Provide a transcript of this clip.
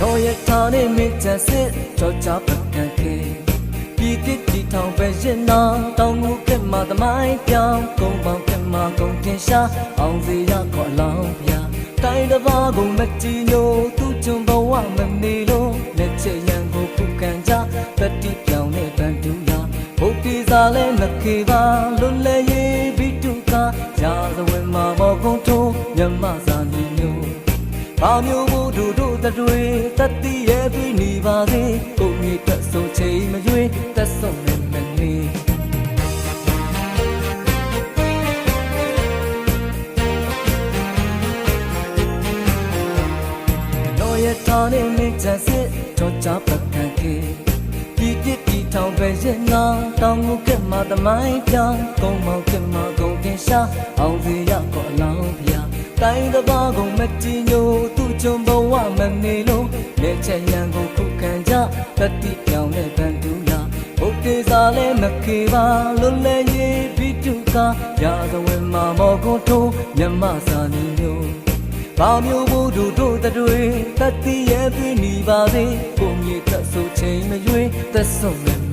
ထားတဲ့မင်းချစ်စစ်ကြောကြပကံခေဒီတိတိထောင်ပဲရင်နာတောင်းမှုကဲ့မှာသမိုင်းပြောင်းကုန်းပေါင်းကဲ့မှာကုန်တင်ရှာအောင်စီရခေါ်လောင်းပြတိုင်းတစ်ပါးကိုမကြည်ညိုသူကျွန်းဘဝမနေလို့လက်ချက်ရန်ကိုခုခံကြတတိပြောင်းတဲ့ဗန်တူလာဘုတ်တီစားလဲမခေပါလွတ်လဲရေးပြီးတူကရာဇဝင်မှာမောကုန်းထုံးမြမစာနီမျိုးဘာမျိုးမို့တို့ တို့တတွေတတိရဲ့ပြီးနေပါစေကိုမြေတက်ဆိုချိန်မရွေးတက်ဆုံးနေမနေတော်ရထားတဲ့မင်းချစ်စစ်တော့ကြပကံခေဒီတိတိထောင်ပဲရင်နာတောင်းမှုကမှသမိုင်းပြောင်းကုန်းမောင်ကမှကုန်တင်ရှာအောင်စီရကောအလောင်းပြ တိုင်းတစ်ပါးကုန်မကြည်ညိုသူ့ကျွန်ဘဝမနေလို့လက်ချက်ရန်ကိုခုခံကြတတိပြောင်းတဲ့ဗန်တူလာဘုတ်တေစာလဲမခေပါလွတ်လဲရေးပြီးတူကရာဇဝင်မှာမော်ကွန်ထိုးမြမစာနီမျိုးဘာမျိုးမို့တို့တို့တတွေတတိရဲ့ပြနေပါစေကိုမြေသက်ဆိုချိန်မရွေးသက်ဆုံးနေ